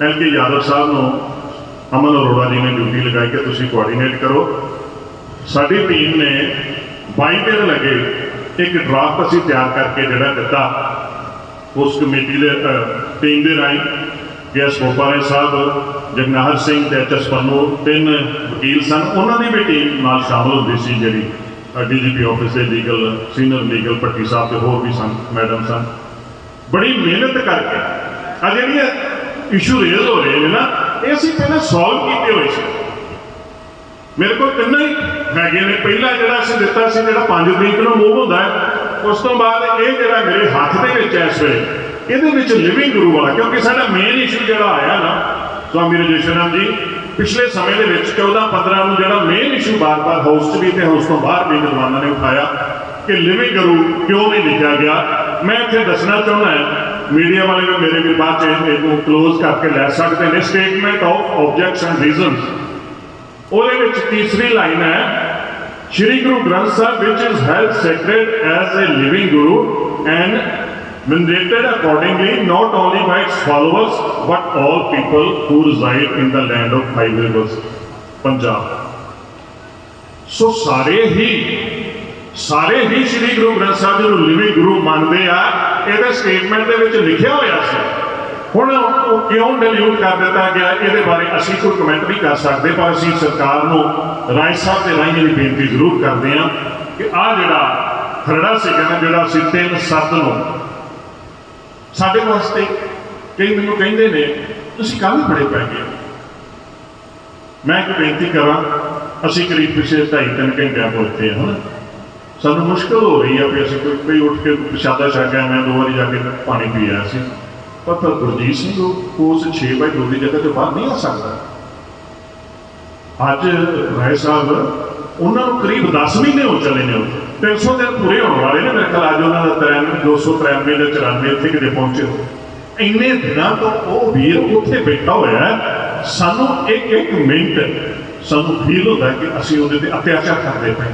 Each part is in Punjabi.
ਐਲ ਕੇ ਯਾਦਵ ਸਾਹਿਬ ਨੂੰ ਅਮਨ ਅਰੋੜਾ ਜੀ ਨੇ ਡਿਊਟੀ ਲਗਾਈ ਕਿ ਤੁਸੀਂ ਕੋਆਰਡੀਨੇਟ ਕਰੋ। ਸਾਡੀ ਟੀਮ ਨੇ 22 ਦਿਨ ਲੱਗੇ, ਇੱਕ ਡਰਾਫਟ ਅਸੀਂ ਤਿਆਰ ਕਰਕੇ ਜਿਹੜਾ ਦਿੱਤਾ। ਉਸ ਕਮੇਟੀ ਦੇ ਟੀਮ ਦੇ ਰਾਹੀਂ ਗੈਸ ਗੋਪਾਲੇ ਸਾਹਿਬ, ਜਗਨਾਹਰ ਸਿੰਘ ਤੇ ਐਚ ਪੰਨੂ, ਤਿੰਨ ਵਕੀਲ ਸਨ। ਉਹਨਾਂ ਦੀ ਵੀ ਟੀਮ ਨਾਲ ਸ਼ਾਮਲ ਹੁੰਦੀ ਸੀ ਜਿਹੜੀ ਡੀਜੀਪੀ ਆਫਿਸ ਦੇ legal senior legal Patti sahib ਤੇ ਹੋਰ ਵੀ ਸਨ ਮੈਡਮ ਸਨ। ਬੜੀ ਮਿਹਨਤ ਕਰਕੇ ਆ ਜਿਹੜੀਆਂ ਇਸ਼ੂ ਰੇਜ਼ ਹੋ ਰਹੇ ਨੇ ਨਾ ਇਹ ਅਸੀਂ ਪਹਿਲਾਂ ਸੋਲਵ ਕੀਤੇ ਹੋਏ ਸੀ ਮੇਰੇ ਕੋਲ ਕਿੰਨਾ ਹੀ ਹੈਗੇ ਨੇ। ਪਹਿਲਾ ਜਿਹੜਾ ਅਸੀਂ ਦਿੱਤਾ ਸੀ, ਜਿਹੜਾ 5 ਤਰੀਕ ਨੂੰ ਮੂਵ ਹੁੰਦਾ ਹੈ, ਉਸ ਤੋਂ ਬਾਅਦ ਇਹ ਜਿਹੜਾ ਮੇਰੇ ਹੱਥ ਦੇ ਵਿੱਚ ਹੈ ਇਸ ਵੇਲੇ, ਇਹਦੇ ਵਿੱਚ ਲਿਵਿੰਗ ਗੁਰੂ ਵਾਲਾ, ਕਿਉਂਕਿ ਸਾਡਾ ਮੇਨ ਇਸ਼ੂ ਜਿਹੜਾ ਆਇਆ ਨਾ, ਸਵਾਮੀ ਰਜੇਸ਼ਨਮ ਜੀ, ਪਿਛਲੇ ਸਮੇਂ ਦੇ ਵਿੱਚ 14 15 ਨੂੰ ਜਿਹੜਾ ਮੇਨ ਇਸ਼ੂ ਬਾਰ-ਬਾਰ ਹਾਊਸ 'ਚ ਵੀ ਤੇ ਹਾਊਸ ਤੋਂ ਬਾਹਰ ਵੀ ਵਿਦਵਾਨਾਂ ਨੇ ਉਠਾਇਆ ਕਿ ਲਿਵਿੰਗ ਗੁਰੂ ਕਿਉਂ ਨਹੀਂ ਲਿਖਿਆ ਗਿਆ। ਮੈਂ ਇੱਥੇ ਦੱਸਣਾ ਚਾਹੁੰਦਾ ਹਾਂ ਮੀਡੀਆ ਵਾਲੇ ਵੀ ਮੇਰੇ ਵੀ ਬਾਅਦ 'ਚ ਇਹਨੂੰ ਕਲੋਜ਼ ਕਰਕੇ ਲੈ ਸਕਦੇ ਨੇ statement of objects and reasons ਉਹਦੇ ਵਿੱਚ ਤੀਸਰੀ ਲਾਈਨ ਹੈ Shri Guru Granth Sahib which is held sacred as a living guru and mandated accordingly not only by its followers but all people who reside in the land of five rivers Punjab ਸੋ ਸਾਰੇ ਹੀ ਸਾਰੇ ਹੀ ਸ਼੍ਰੀ ਗੁਰੂ ਗ੍ਰੰਥ ਸਾਹਿਬ ਜੀ ਨੂੰ ਲਿਵਿੰਗ ਗੁਰੂ ਮੰਨਦੇ ਆ। ਇਹਦੇ ਸਟੇਟਮੈਂਟ ਦੇ ਵਿੱਚ ਲਿਖਿਆ ਹੋਇਆ ਸੀ। ਹੁਣ ਉਹ ਕਿਉਂ ਡਿਲੀਟ ਕਰ ਦਿੱਤਾ ਗਿਆ, ਇਹਦੇ ਬਾਰੇ ਅਸੀਂ ਕੋਈ ਕਮੈਂਟ ਨਹੀਂ ਕਰ ਸਕਦੇ, ਪਰ ਅਸੀਂ ਸਰਕਾਰ ਨੂੰ, ਰਾਏ ਸਾਹਿਬ ਦੇ ਰਾਹੀਂ ਜਿਹੜੀ ਬੇਨਤੀ ਜ਼ਰੂਰ ਕਰਦੇ ਹਾਂ ਕਿ ਆ ਜਿਹੜਾ ਖਰੜਾ ਸੀਗਾ ਜਿਹੜਾ ਅਸੀਂ 3 7 ਨੂੰ, ਸਾਡੇ ਵਾਸਤੇ ਕਈ ਮੈਨੂੰ ਕਹਿੰਦੇ ਨੇ, ਤੁਸੀਂ ਕਾਹਦੇ ਬੜੇ ਪੈ ਗਏ? ਮੈਂ ਇੱਕ ਬੇਨਤੀ ਕਰਾਂ, ਅਸੀਂ ਕਰੀਬ ਪਿਛਲੇ 2.5 ਤਿੰਨ ਘੰਟਿਆਂ ਤੋਂ ਇੱਥੇ ਹਾਂ। ਸਾਨੂੰ ਮੁਸ਼ਕਲ ਹੋ ਰਹੀ ਆ ਵੀ ਅਸੀਂ ਕੋਈ ਕੋਈ ਉੱਠ ਕੇ ਪ੍ਰਸ਼ਾਦਾ ਛਕ ਮੈਂ ਦੋ ਵਾਰੀ ਜਾ ਕੇ ਪਾਣੀ ਪੀ ਆਇਆ ਸੀ। ਪਰ ਪਰ ਗੁਰਜੀਤ ਸਿੰਘ ਉਸ 6 ਬਾਈ 2 ਦੀ ਜਗ੍ਹਾ ਤੋਂ ਬਾਹਰ ਨਹੀਂ ਆ ਸਕਦਾ। ਅੱਜ ਰਾਏ ਸਾਹਿਬ ਉਹਨਾਂ ਨੂੰ ਕਰੀਬ 10 ਮਹੀਨੇ ਹੋ ਚਲੇ ਨੇ ਉਹ। 300 ਦਿਨ ਪੂਰੇ ਹੋਣ ਵਾਲੇ ਨੇ ਮੇਰੇ ਖਿਆਲ, ਅੱਜ ਉਹਨਾਂ ਦਾ 93 293 ਦੇ 94 ਉੱਥੇ ਕਿਤੇ ਪਹੁੰਚੇ ਹੋ ਇੰਨੇ ਦਿਨਾਂ ਤੋਂ ਉਹ ਵੀਰ ਉੱਥੇ ਬੈਠਾ ਹੋਇਆ ਸਾਨੂੰ ਇੱਕ ਇੱਕ ਮਿੰਟ ਸਾਨੂੰ ਫੀਲ ਹੁੰਦਾ ਕਿ ਅਸੀਂ ਉਹਦੇ ਤੇ ਅਤਿਆਚਾਰ ਕਰਦੇ ਪਏ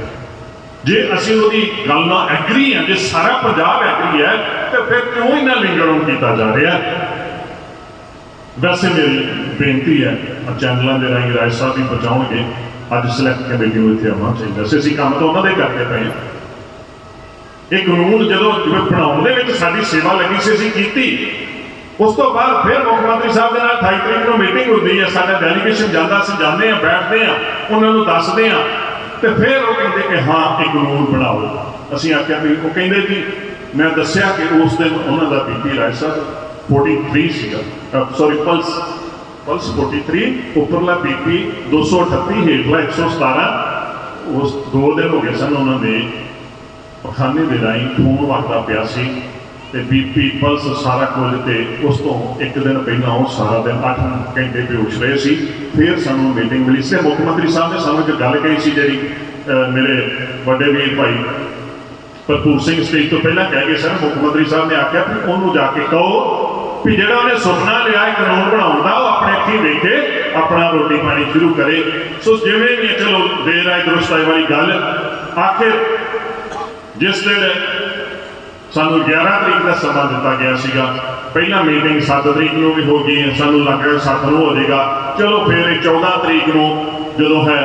ਜੇ ਅਸੀਂ ਉਹਦੀ ਗੱਲ ਨਾਲ ਐਗਰੀ ਹਾਂ, ਜੇ ਸਾਰਾ ਪੰਜਾਬ ਐਗਰੀ ਹੈ, ਤਾਂ ਫਿਰ ਕਿਉਂ ਇਹਨਾਂ ਲਿੰਗੜੋਂ ਕੀਤਾ ਜਾ ਰਿਹਾ? ਵੈਸੇ ਮੇਰੀ ਬੇਨਤੀ ਹੈ ਆ ਚੈਨਲਾਂ ਦੇ ਰਾਹੀਂ ਰਾਏ ਸਾਹਿਬ ਵੀ ਪਹੁੰਚਾਉਣਗੇ ਅੱਜ ਸਿਲੈਕਟ ਕਮੇਟੀ ਨੂੰ ਇੱਥੇ ਆਉਣਾ ਚਾਹੀਦਾ ਸੀ। ਅਸੀਂ ਕੰਮ ਤਾਂ ਉਹਨਾਂ ਦੇ ਕਰਦੇ ਪਏ ਹਾਂ। ਇਹ ਕਾਨੂੰਨ ਜਦੋਂ ਜਿਵੇਂ ਬਣਾਉਣ ਦੇ ਵਿੱਚ ਸਾਡੀ ਸੇਵਾ ਲੱਗੀ ਸੀ, ਅਸੀਂ ਕੀਤੀ। ਉਸ ਤੋਂ ਬਾਅਦ ਫਿਰ ਮੁੱਖ ਮੰਤਰੀ ਸਾਹਿਬ ਦੇ ਨਾਲ 28 ਤਰੀਕ ਨੂੰ ਮੀਟਿੰਗ ਹੁੰਦੀ ਹੈ। ਸਾਡਾ ਡੈਲੀਗੇਸ਼ਨ ਜਾਂਦਾ, ਅਸੀਂ ਜਾਂਦੇ ਹਾਂ, ਬੈਠਦੇ ਹਾਂ, ਉਹਨਾਂ ਨੂੰ ਦੱਸਦੇ ਹਾਂ। ਤੇ ਫਿਰ ਉਹ ਕਹਿੰਦੇ ਕਿ ਹਾਂ ਇਹ ਕਾਨੂੰਨ ਬਣਾਓ। ਅਸੀਂ ਆਖਿਆ ਵੀ ਉਹ ਕਹਿੰਦੇ ਜੀ, ਮੈਂ ਦੱਸਿਆ ਕਿ ਉਸ ਦਿਨ ਉਹਨਾਂ ਦਾ ਬੀਪੀ ਰਾਏ ਸਾਹਿਬ 43 ਸੀਗਾ। ਸੌਰੀ ਪਲਸ ਪਲਸ 43 ਉੱਪਰਲਾ ਬੀਪੀ 238 ਹੇਠਲਾ 117 ਉਸ ਦੋ ਦਿਨ ਹੋ ਗਏ ਸਨ, ਉਹਨਾਂ ਦੇ ਪਖਾਨੇ ਦੇ ਰਾਹੀਂ ਖੂਨ ਵਗਦਾ ਪਿਆ ਸੀ। ਤੇ ਬੀਪੀ ਪਲਸ ਸਾਰਾ ਕੁਝ ਤੇ ਉਸ ਤੋਂ ਇੱਕ ਦਿਨ ਪਹਿਲਾਂ ਉਹ ਸਾਰਾ ਦਿਨ 8 ਘੰਟੇ ਬੇਹੋਸ਼ ਰਹੇ ਸੀ। ਫਿਰ ਸਾਨੂੰ ਮੀਟਿੰਗ ਮਿਲੀ। ਸੀ ਮੁੱਖ ਮੰਤਰੀ ਸਾਹਿਬ ਨੇ ਸਾਨੂੰ ਇੱਕ ਗੱਲ ਕਹੀ ਸੀ ਜਿਹੜੀ ਮੇਰੇ ਵੱਡੇ ਵੀਰ ਭਾਈ ਭਰਪੂਰ ਸਿੰਘ ਸਟੇਜ ਤੋਂ ਪਹਿਲਾਂ ਕਹਿ ਗਏ ਸਨ। ਮੁੱਖ ਮੰਤਰੀ ਸਾਹਿਬ ਨੇ ਆਖਿਆ ਵੀ ਉਹਨੂੰ ਜਾ ਕੇ ਕਹੋ ਵੀ ਜਿਹੜਾ ਉਹਨੇ ਸੁਪਨਾ ਲਿਆ ਹੈ ਕਾਨੂੰਨ ਬਣਾਉਣ ਦਾ, ਉਹ ਆਪਣੇ ਅੱਖੀ ਵੇਖੇ ਆਪਣਾ ਰੋਟੀ ਪਾਣੀ ਸ਼ੁਰੂ ਕਰੇ। ਸੋ ਜਿਵੇਂ ਵੀ, ਚਲੋ, ਦੇਰ ਆਏ ਦਰੁਸਤ ਆਏ ਵਾਲੀ ਗੱਲ। ਆਖਿਰ ਜਿਸ ਦਿਨ ਸਾਨੂੰ 11 ਤਰੀਕ ਦਾ ਸਮਾਂ ਦਿੱਤਾ ਗਿਆ ਸੀਗਾ। ਪਹਿਲਾਂ ਮੀਟਿੰਗ 7 ਤਰੀਕ ਨੂੰ ਵੀ ਹੋ ਗਈ ਸਾਨੂੰ ਲੱਗ ਰਿਹਾ 7 ਨੂੰ ਹੋ ਜਾਏਗਾ। ਚਲੋ ਫਿਰ ਇਹ 14 ਤਰੀਕ ਨੂੰ ਜਦੋਂ ਹੈ,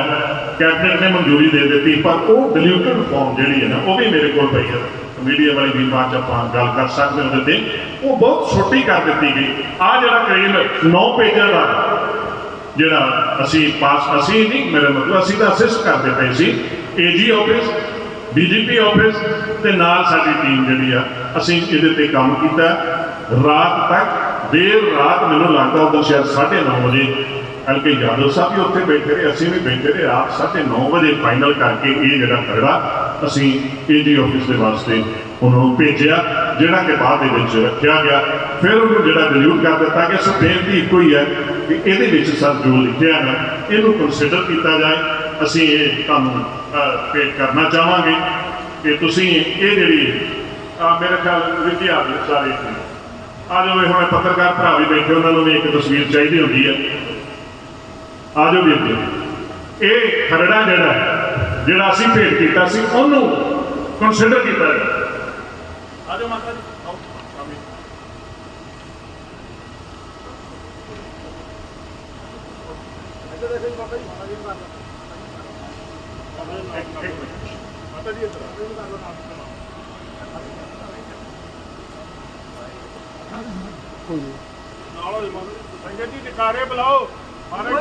ਕੈਬਨਿਟ ਨੇ ਮਨਜ਼ੂਰੀ ਦੇ ਦਿੱਤੀ, ਪਰ ਉਹ ਡਿਲੂਟਡ ਫਾਰਮ ਜਿਹੜੀ ਹੈ ਨਾ, ਉਹ ਵੀ ਮੇਰੇ ਕੋਲ ਪਈ ਹੈ। ਮੀਡੀਆ ਵਾਲੀ ਵੀ ਬਾਅਦ 'ਚ ਆਪਾਂ ਗੱਲ ਕਰ ਸਕਦੇ ਉਹਦੇ ਤੇ। ਉਹ ਬਹੁਤ ਛੋਟੀ ਕਰ ਦਿੱਤੀ ਗਈ। ਆ ਜਿਹੜਾ ਕਰੀਬ 9 ਪੇਜਾਂ ਦਾ ਜਿਹੜਾ ਅਸੀਂ ਪਾਸ ਅਸੀਂ ਨਹੀਂ, ਮੇਰੇ ਮਤਲਬ ਅਸੀਂ ਤਾਂ ਅਸਿਸਟ ਕਰਦੇ ਪਏ ਸੀ। ਏਜੀ ਆਫਿਸ ਡੀਜੀਪੀ ਆਫਿਸ ਤੇ ਨਾਲ ਸਾਡੀ ਟੀਮ ਜਿਹੜੀ ਆ, ਅਸੀਂ ਇਹਦੇ ਤੇ ਕੰਮ ਕੀਤਾ। ਰਾਤ ਤੱਕ, ਦੇਰ ਰਾਤ ਮੈਨੂੰ ਲੱਗਦਾ ਉਦੋਂ ਸ਼ਾਇਦ 9:30 ਵਜੇ, ਹਲਕੇ ਯਾਦਵ ਸਾਹਿਬ ਵੀ ਉੱਥੇ ਬੈਠੇ ਰਹੇ, ਅਸੀਂ ਵੀ ਬੈਠੇ ਰਹੇ, ਰਾਤ 9:30 ਵਜੇ ਫਾਈਨਲ ਕਰਕੇ ਇਹ ਜਿਹੜਾ ਖਰੜਾ ਅਸੀਂ ਏਜੀ ਆਫਿਸ ਦੇ ਵਾਸਤੇ ਉਹਨੂੰ ਭੇਜਿਆ, ਜਿਹੜਾ ਕਿ ਬਾਅਦ ਦੇ ਵਿੱਚ ਰੱਖਿਆ ਗਿਆ। ਫਿਰ ਉਹਨੂੰ ਜਿਹੜਾ ਡਿਲੀਟ ਕਰ ਦਿੱਤਾ ਕਿ ਸੋ ਬੇਨਤੀ ਇੱਕੋ ਹੀ ਹੈ ਕਿ ਇਹਦੇ ਵਿੱਚ ਸਰ ਜੋ ਲਿਖਿਆ ਹੈ, ਇਹਨੂੰ ਕੰਸੀਡਰ ਕੀਤਾ ਜਾਏ। ਅਸੀਂ ਇਹ ਤੁਹਾਨੂੰ ਪੇਸ਼ ਕਰਨਾ ਚਾਹਾਂਗੇ ਕਿ ਤੁਸੀਂ ਇਹ ਜਿਹੜੀ ਆ ਮੇਰੇ ਖਿਆਲ ਵਿੱਚ ਆ ਸਾਰੇ। ਆ ਜਾਓ ਇਹ ਹੁਣ ਪੱਤਰਕਾਰ ਭਰਾ ਵੀ ਬੈਠੇ, ਉਹਨਾਂ ਨੂੰ ਵੀ ਇੱਕ ਤਸਵੀਰ ਚਾਹੀਦੀ ਹੁੰਦੀ ਹੈ। ਆ ਜਾਓ ਵੀ ਅੱਗੇ। ਇਹ ਖਰੜਾ ਜਿਹੜਾ ਜਿਹੜਾ ਅਸੀਂ ਭੇਟ ਕੀਤਾ ਸੀ, ਉਹਨੂੰ ਕੰਸੀਡਰ ਕੀਤਾ ਜਾਏ ਆ ਜਾਓ ਮਾਤਾ ਜੀ। ਆਓ, ਸਾਹਮਣੇ। ਨਾਲ ਨਾਲੋ ਜੀ ਮਾਤਾ ਜੀ। ਨਿਕਾਰੇ ਬੁਲਾਓ। ਮਾਰੇ